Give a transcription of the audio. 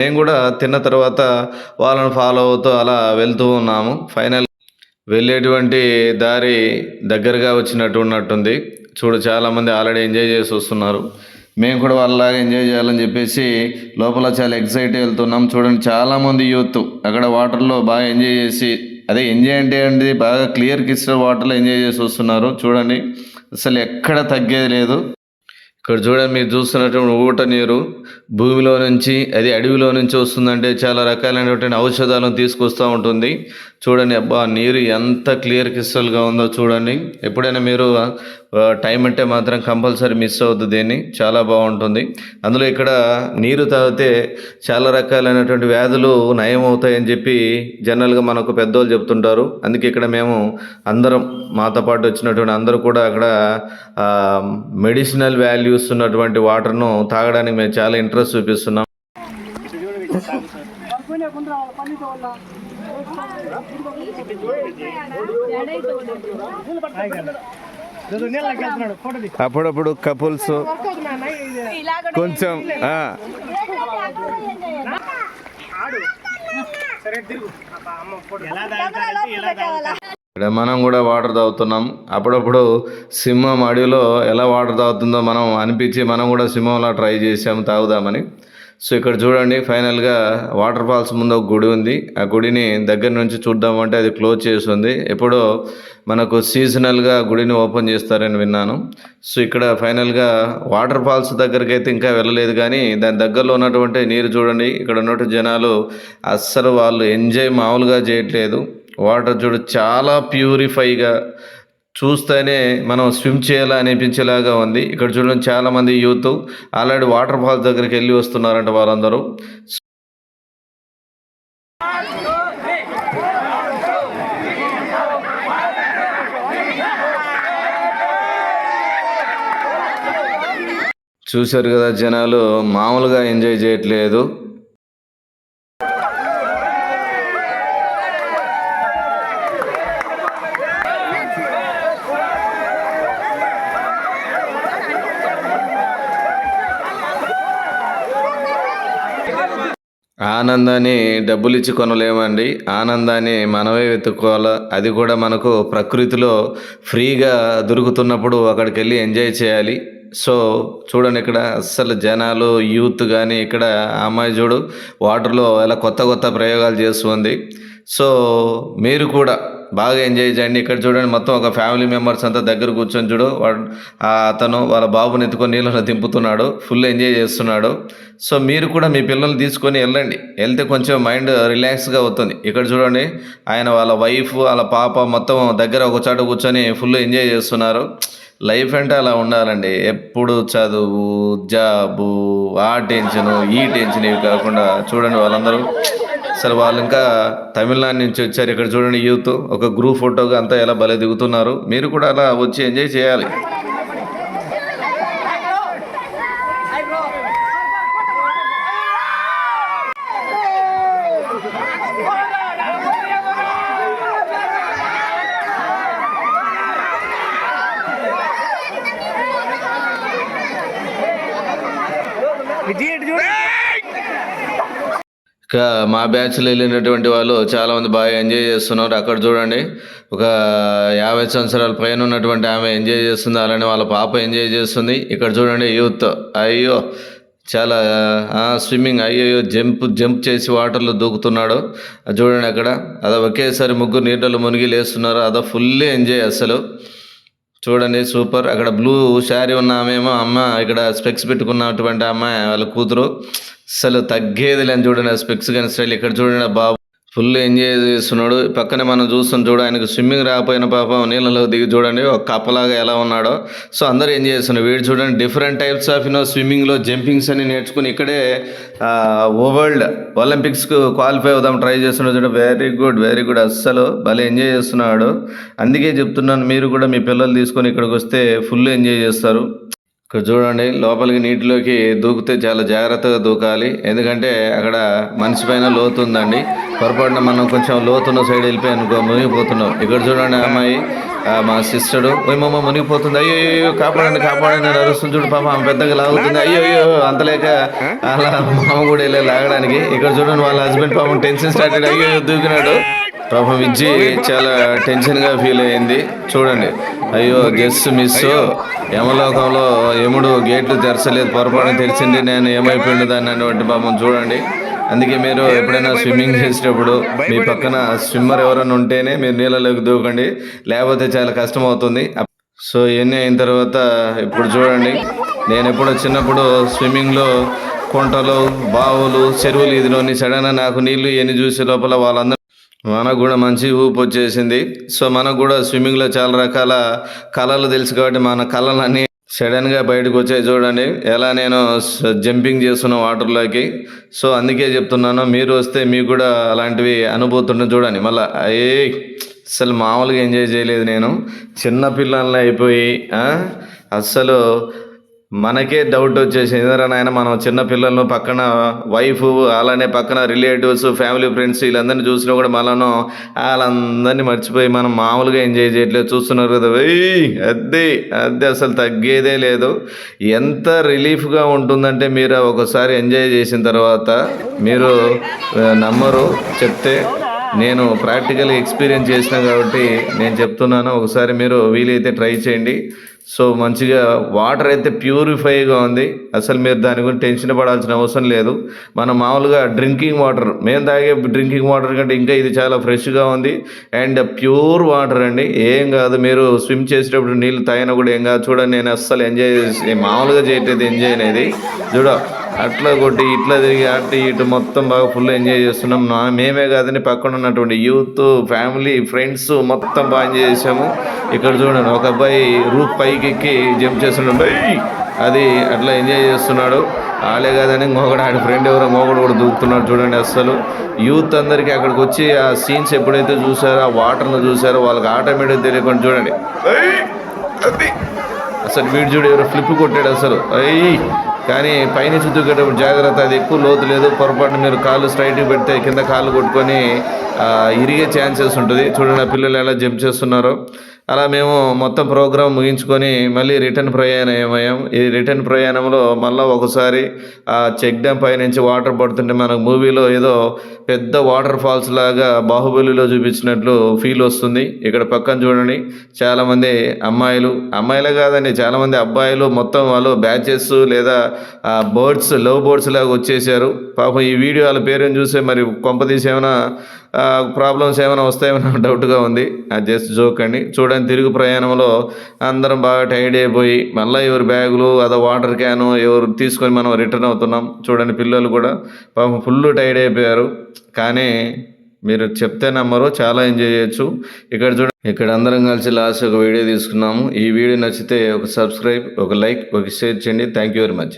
మేము కూడా తిన్న తర్వాత వాళ్ళని ఫాలో అవుతూ అలా వెళ్తూ ఉన్నాము. ఫైనల్ వెళ్ళేటువంటి దారి దగ్గరగా వచ్చినట్టు ఉన్నట్టుంది. చూడు చాలామంది ఆల్రెడీ ఎంజాయ్ చేసి వస్తున్నారు. మేము కూడా వాళ్ళలాగా ఎంజాయ్ చేయాలని చెప్పేసి లోపల చాలా ఎక్సైట్ వెళ్తున్నాం. చూడండి చాలామంది యూత్ అక్కడ వాటర్లో బాగా ఎంజాయ్ చేసి అదే ఎంజాయ్ అంటే అండి బాగా క్లియర్ క్రిస్టల్ వాటర్లో ఎంజాయ్ చేసి వస్తున్నారు. చూడండి అసలు ఎక్కడ తగ్గేది లేదు. ఇక్కడ చూడండి మీరు చూస్తున్నటువంటి ఊట నీరు భూమిలో నుంచి అది అడవిలో నుంచి వస్తుందంటే చాలా రకాలైనటువంటి ఔషధాలను తీసుకొస్తూ ఉంటుంది. చూడండి అబ్బా నీరు ఎంత క్లియర్ క్రిస్టల్గా ఉందో చూడండి. ఎప్పుడైనా మీరు టైం అంటే మాత్రం కంపల్సరీ మిస్ అవుతుంది దీన్ని. చాలా బాగుంటుంది. అందులో ఇక్కడ నీరు తాగితే చాలా రకాలైనటువంటి వ్యాధులు నయం అవుతాయని చెప్పి జనరల్గా మనకు పెద్దోళ్ళు చెప్తుంటారు. అందుకే ఇక్కడ మేము అందరం మాతో పాటు వచ్చినటువంటి అందరూ కూడా అక్కడ మెడిసినల్ చూస్తున్నటువంటి ఉన్నటువంటి వాటర్ను తాగడానికి మేము చాలా ఇంట్రెస్ట్ చూపిస్తున్నాం. అప్పుడప్పుడు కపుల్స్ కొంచెం ఆ, ఇక్కడ మనం కూడా వాటర్ తాగుతున్నాం. అప్పుడప్పుడు సింహం అడవిలో ఎలా వాటర్ తాగుతుందో మనం అనిపించి మనం కూడా సింహంలా ట్రై చేసాము తాగుదామని. సో ఇక్కడ చూడండి ఫైనల్గా వాటర్ ఫాల్స్ ముందు ఒక గుడి ఉంది. ఆ గుడిని దగ్గర నుంచి చూద్దామంటే అది క్లోజ్ చేసి ఉంది. ఎప్పుడో మనకు సీజనల్గా గుడిని ఓపెన్ చేస్తారని విన్నాను. సో ఇక్కడ ఫైనల్గా వాటర్ ఫాల్స్ దగ్గరికి అయితే ఇంకా వెళ్ళలేదు కానీ దాని దగ్గరలో ఉన్నటువంటి నీరు చూడండి. ఇక్కడ ఉన్నటువంటి జనాలు అస్సలు వాళ్ళు ఎంజాయ్ మామూలుగా చేయట్లేదు. వాటర్ చూడు చాలా ప్యూరిఫైగా చూస్తేనే మనం స్విమ్ చేయాలా అనిపించేలాగా ఉంది. ఇక్కడ చూడండి చాలామంది యూత్ ఆల్రెడీ వాటర్ ఫాల్స్ దగ్గరికి వెళ్ళి వస్తున్నారంట వాళ్ళందరూ. చూశారు కదా జనాలు మామూలుగా ఎంజాయ్ చేయట్లేదు. ఆనందాన్ని డబ్బులు ఇచ్చి కొనలేమండి. ఆనందాన్ని మనమే వెతుక్కోవాలి? అది కూడా మనకు ప్రకృతిలో ఫ్రీగా దొరుకుతున్నప్పుడు అక్కడికి వెళ్ళి ఎంజాయ్ చేయాలి. సో చూడండి ఇక్కడ అస్సలు జనాలు యూత్ కానీ ఇక్కడ అమ్మాయి చూడు వాటర్లో ఇలా కొత్త కొత్త ప్రయోగాలు చేస్తుంది సో మీరు కూడా బాగా ఎంజాయ్ చేయండి. ఇక్కడ చూడండి మొత్తం ఒక ఫ్యామిలీ మెంబర్స్ అంతా దగ్గర కూర్చొని చూడు. వాడు అతను వాళ్ళ బాబుని ఎత్తుకొని నీళ్ళలో దింపుతున్నాడు. ఫుల్ ఎంజాయ్ చేస్తున్నాడు. సో మీరు కూడా మీ పిల్లల్ని తీసుకొని వెళ్ళండి. వెళ్తే కొంచెం మైండ్ రిలాక్స్గా అవుతుంది. ఇక్కడ చూడండి ఆయన వాళ్ళ వైఫ్ వాళ్ళ పాప మొత్తం దగ్గర ఒక చోట కూర్చొని ఫుల్ ఎంజాయ్ చేస్తున్నారు. లైఫ్ అంటే అలా ఉండాలండి. ఎప్పుడు చదువు జాబు ఆ టెన్షన్ ఈ టెన్షన్ ఇవి కాకుండా చూడండి వాళ్ళందరూ. అసలు వాళ్ళు ఇంకా తమిళనాడు నుంచి వచ్చారు. ఇక్కడ చూడండి యూత్. ఒక గ్రూప్ ఫోటోగా అంతా ఎలా భలే దిగుతున్నారు. మీరు కూడా అలా వచ్చి ఎంజాయ్ చేయాలి. ఇంకా మా బ్యాచ్లో వెళ్ళినటువంటి వాళ్ళు చాలామంది బాగా ఎంజాయ్ చేస్తున్నారు. అక్కడ చూడండి ఒక యాభై సంవత్సరాల పైన ఉన్నటువంటి ఆమె ఎంజాయ్ చేస్తుంది. అలానే వాళ్ళ పాప ఎంజాయ్ చేస్తుంది. ఇక్కడ చూడండి యూత్ అయ్యో చాలా స్విమ్మింగ్ అయ్యో జంప్ జంప్ చేసి వాటర్లో దూకుతున్నాడు. అది చూడండి అక్కడ. అదో ఒకేసారి ముగ్గురు నీళ్ళలో మునిగి లేస్తున్నారు. అదో ఫుల్లీ ఎంజాయ్ అసలు. చూడండి సూపర్ అక్కడ బ్లూ శారీ ఉన్న ఆమెమో అమ్మ ఇక్కడ స్పెక్స్ పెట్టుకున్నటువంటి అమ్మాయి వాళ్ళ కూతురు. అసలు తగ్గేది లేని చూడండి ఆ స్పెక్స్ కానీ స్టైల్ ఇక్కడ చూడండి బాబు. ఫుల్ ఎంజాయ్ చేస్తున్నాడు. పక్కనే మనం చూస్తాం చూడ ఆయనకు స్విమ్మింగ్ రాకపోయిన పాపం నీళ్ళలో దిగి చూడండి ఒక కప్పలాగా ఎలా ఉన్నాడో. సో అందరూ ఎంజాయ్ చేస్తున్నారు. వీడు చూడండి different types of you know స్విమ్మింగ్లో jumpings అని నేర్చుకుని ఇక్కడే వరల్డ్ ఒలింపిక్స్కు క్వాలిఫై అవుదాం ట్రై చేస్తున్నాడు చూడ. వెరీ గుడ్ వెరీ గుడ్ అస్సలు భలే ఎంజాయ్ చేస్తున్నాడు. అందుకే చెప్తున్నాను మీరు కూడా మీ పిల్లలు తీసుకొని ఇక్కడికి వస్తే ఫుల్ ఎంజాయ్ చేస్తారు. ఇక్కడ చూడండి లోపలికి నీటిలోకి దూకితే చాలా జాగ్రత్తగా దూకాలి. ఎందుకంటే అక్కడ మనిషి పైన లోతు ఉందండి. పొరపాటున మనం కొంచెం లోతున్న సైడ్ వెళ్ళిపోయి అనుకో మునిగిపోతున్నాం. ఇక్కడ చూడండి అమ్మాయి ఆ మా సిస్టరు. మమ్మ మునిగిపోతుంది. అయ్యో అయ్యో కాపాడండి కాపాడండి అని అరుస్తుంది చూడు పాప ఆమె పెద్దగా లాగుతుంది. అయ్యో అయ్యో అంతలేక అలా మామ కూడా వెళ్ళి లాగడానికి. ఇక్కడ చూడండి వాళ్ళ హస్బెండ్ పాపం టెన్షన్ స్టార్ట్ అయ్యి అయ్యో దూకినాడు. పాపం విజ్జి చాలా టెన్షన్గా ఫీల్ అయింది చూడండి. అయ్యో జస్ మిస్ యమలోకంలో యముడు గేట్లు తెరచలేదు పొరపాటు తెరిచింది నేను ఏమైపోయింది దాన్ని అనేటువంటి పాపం చూడండి. అందుకే మీరు ఎప్పుడైనా స్విమ్మింగ్ చేసేటప్పుడు మీ పక్కన స్విమ్మర్ ఎవరైనా ఉంటేనే మీరు నీళ్ళలోకి దూకండి లేకపోతే చాలా కష్టం అవుతుంది సో ఇవన్నీ అయిన తర్వాత ఇప్పుడు చూడండి. నేను ఎప్పుడో చిన్నప్పుడు స్విమ్మింగ్లో కుంటలు బావులు చెరువులు ఇదిలోని సడన్గా నాకు నీళ్ళు ఎన్ని చూసే లోపల వాళ్ళందరూ మనకు కూడా మంచి ఊపు వచ్చేసింది సో మనకు కూడా స్విమ్మింగ్లో చాలా రకాల కళలు తెలుసు కాబట్టి మన కళలన్నీ సడన్గా బయటకు వచ్చాయి చూడండి. ఎలా నేను జంపింగ్ చేస్తున్న వాటర్లోకి. సో అందుకే చెప్తున్నాను మీరు వస్తే మీకు కూడా అలాంటివి అనుభూతుంటే చూడండి. మళ్ళీ ఏ అసలు మామూలుగా ఎంజాయ్ చేయలేదు నేను. చిన్న పిల్లల్ని అయిపోయి అస్సలు మనకే డౌట్ వచ్చేసి ఎందుకంటే నాయన మనం చిన్న పిల్లలను పక్కన వైఫ్ అలానే పక్కన రిలేటివ్స్ ఫ్యామిలీ ఫ్రెండ్స్ వీళ్ళందరినీ చూసినా కూడా మనను వాళ్ళందరినీ మర్చిపోయి మనం మామూలుగా ఎంజాయ్ చేయట్లేదు. చూస్తున్నారు కదా వెయ్యి అద్దె అద్దె అసలు తగ్గేదే లేదు. ఎంత రిలీఫ్గా ఉంటుందంటే మీరు ఒకసారి ఎంజాయ్ చేసిన తర్వాత మీరు నమ్మరు చెప్తే నేను ప్రాక్టికల్ ఎక్స్పీరియన్స్ చేసినా కాబట్టి నేను చెప్తున్నాను. ఒకసారి మీరు వీలైతే ట్రై చేయండి. సో మంచిగా వాటర్ అయితే ప్యూరిఫైగా ఉంది. అసలు మీరు దాని గురించి టెన్షన్ పడాల్సిన అవసరం లేదు. మనం మామూలుగా డ్రింకింగ్ వాటర్ మేము తాగే డ్రింకింగ్ వాటర్ కంటే ఇంకా ఇది చాలా ఫ్రెష్గా ఉంది. అండ్ ప్యూర్ వాటర్ అండి. ఏం కాదు మీరు స్విమ్ చేసేటప్పుడు నీళ్ళు తాగినా కూడా ఏం కాదు. చూడండి నేను అస్సలు ఎంజాయ్ చేసి మామూలుగా చేయట్లేదు ఎంజాయ్ అనేది. చూడ అట్లా కొట్టి ఇట్లా తిరిగి అటు ఇటు మొత్తం బాగా ఫుల్ ఎంజాయ్ చేస్తున్నాం. నా మేమే కాదని పక్కన ఉన్నటువంటి యూత్ ఫ్యామిలీ ఫ్రెండ్స్ మొత్తం బాగా ఎంజాయ్ చేసాము ఇక్కడ చూడండి ఒక అబ్బాయి రూఫ్ పైకి ఎక్కి జంప్ చేస్తున్నాడు. అది అట్లా ఎంజాయ్ చేస్తున్నాడు. ఆలే కాదని మొగడు ఆడి ఫ్రెండ్ ఎవరో మోగడు కూడా దూకుతున్నాడు చూడండి అస్సలు. యూత్ అందరికీ అక్కడికి వచ్చి ఆ సీన్స్ ఎప్పుడైతే చూసారో ఆ వాటర్ను చూసారో వాళ్ళకి ఆటోమేటిక్ తెలియకుండా చూడండి. అది! అసలు వీడు చూడు ఎవరో ఫ్లిప్ కొట్టాడు అసలు. అయ్యి కానీ పైన దూకేటప్పుడు జాగ్రత్త అది ఎక్కువ లోతు లేదు పొరపాటున మీరు కాళ్ళు స్ట్రైట్గా పెడితే కింద కాళ్ళు కొట్టుకొని ఇరిగే ఛాన్సెస్ ఉంటుంది. చూడండి ఆ పిల్లలు ఎలా జంప్ చేస్తున్నారో. అలా మేము మొత్తం ప్రోగ్రాం ముగించుకొని మళ్ళీ రిటర్న్ ప్రయాణం ఏమయ్యాం ఈ రిటర్న్ ప్రయాణంలో మళ్ళీ ఒకసారి ఆ చెక్ డ్యామ్ పైనుంచి వాటర్ పడుతుంటే మనకు మూవీలో ఏదో పెద్ద వాటర్ ఫాల్స్ లాగా బాహుబలిలో చూపించినట్లు ఫీల్ వస్తుంది. ఇక్కడ పక్కన చూడండి చాలామంది అమ్మాయిలు అమ్మాయిలే కాదండి చాలామంది అబ్బాయిలు మొత్తం వాళ్ళు బ్యాచెస్ లేదా బర్డ్స్ లవ్ బర్డ్స్ లాగా వచ్చేసారు. పాపం ఈ వీడియో వాళ్ళ పేరుని చూసే మరి కొంపదీసి ఏమైనా ప్రాబ్లమ్స్ ఏమైనా వస్తాయేమైనా డౌట్గా ఉంది. అది జస్ట్ జోక్ అండి. చూడండి. తిరుగు ప్రయాణంలో అందరం బాగా టైర్డ్ అయిపోయి మళ్ళీ ఎవరి బ్యాగులు అదో వాటర్ క్యాను ఎవరు తీసుకొని మనం రిటర్న్ అవుతున్నాం. చూడండి పిల్లలు కూడా పాపం ఫుల్ టైర్డ్ అయిపోయారు. కానీ మీరు చెప్తే నమ్మరు చాలా ఎంజాయ్ చేయొచ్చు. ఇక్కడ చూడ ఇక్కడ అందరం కలిసి లాస్ట్ ఒక వీడియో తీసుకున్నాము. ఈ వీడియో నచ్చితే ఒక సబ్స్క్రైబ్ ఒక లైక్ ఒక షేర్ చేయండి. Thank you very much.